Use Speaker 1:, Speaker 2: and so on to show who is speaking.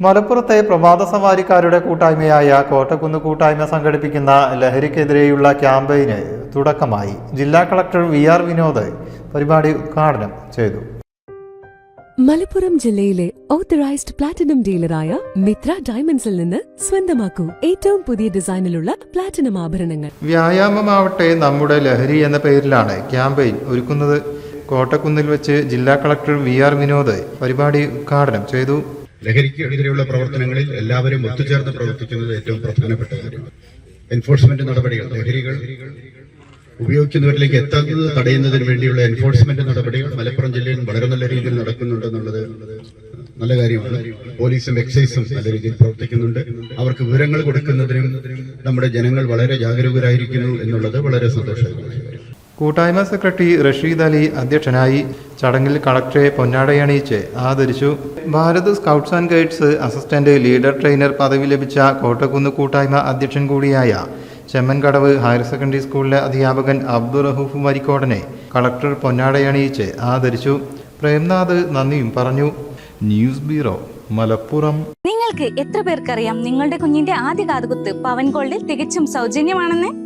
Speaker 1: മലപ്പുറത്തെ പ്രഭാത സവാരിക്കാരുടെ കൂട്ടായ്മയായ കോട്ടക്കുന്ന് കൂട്ടായ്മ സംഘടിപ്പിക്കുന്ന ലഹരിക്കെതിരെയുള്ള ക്യാമ്പയിന് തുടക്കമായി. ജില്ലാ കളക്ടർ വി ആർ വിനോദ് പരിപാടി ഉദ്ഘാടനം ചെയ്തു.
Speaker 2: മലപ്പുറം ജില്ലയിലെ ഓത്തറൈസ്ഡ് പ്ലാറ്റിനം ഡീലറായ മിത്ര ഡയമണ്ട്സിൽ നിന്ന് സ്വന്തമാക്കൂ. ഏറ്റവും പുതിയ ഡിസൈനിലുള്ള പ്ലാറ്റിനം ആഭരണങ്ങൾ.
Speaker 1: വ്യായാമമാവട്ടെ നമ്മുടെ ലഹരി എന്ന പേരിലാണ് ക്യാമ്പയിൻ ഒരുക്കുന്നത്. കോട്ടക്കുന്നിൽ വെച്ച് ജില്ലാ കളക്ടർ വി ആർ വിനോദ് പരിപാടി ഉദ്ഘാടനം ചെയ്തു.
Speaker 3: ലഹരിക്കെതിരെയുള്ള പ്രവർത്തനങ്ങളിൽ എല്ലാവരും ഒത്തുചേർന്ന് പ്രവർത്തിക്കുന്നത് ഏറ്റവും പ്രധാനപ്പെട്ട കാര്യമാണ്. എൻഫോഴ്സ്മെന്റ് നടപടികൾ ലഹരികൾ ഉപയോഗിക്കുന്നവരിലേക്ക് എത്തുന്നത് തടയുന്നതിന് വേണ്ടിയുള്ള എൻഫോഴ്സ്മെന്റ് നടപടികൾ മലപ്പുറം ജില്ലയിൽ വളരെ നല്ല രീതിയിൽ നടക്കുന്നുണ്ടെന്നുള്ളത് നല്ല കാര്യമാണ്. പോലീസും എക്സൈസും നല്ല രീതിയിൽ പ്രവർത്തിക്കുന്നുണ്ട്. അവർക്ക് വിവരങ്ങൾ കൊടുക്കുന്നതിനും നമ്മുടെ ജനങ്ങൾ വളരെ ജാഗരൂകരായിരിക്കുന്നു എന്നുള്ളത് വളരെ സന്തോഷകരമായ കാര്യം
Speaker 1: കൂട്ടായ്മ സെക്രട്ടറി റഷീദ് അലി അധ്യക്ഷനായി ചടങ്ങിൽ കളക്ടറെ പൊന്നാടയണിയിച്ച് ആദരിച്ചു. Bharat scouts and guides assistant leader trainer പദവി ലഭിച്ച കോട്ടക്കുന്ന് കൂട്ടായ്മ അധ്യക്ഷൻ കൂടിയായ ചെമ്മൻകടവ് ഹയർ സെക്കൻഡറി സ്കൂളിലെ അധ്യാപകൻ അബ്ദുൾ റഹൂഫ് മരിക്കോടനെ കളക്ടർ പൊന്നാടയണിയിച്ച് ആദരിച്ചു. പ്രേംനാഥ് നന്ദിയും പറഞ്ഞു. News bureau Malappuram.
Speaker 4: നിങ്ങൾക്ക് എത്ര പേർക്കറിയാം നിങ്ങളുടെ കുഞ്ഞിന്റെ ആദ്യ കാതുകുത്ത് പവൻ ഗോൾഡിൽ തികച്ചും സൗജന്യമാണെന്ന്?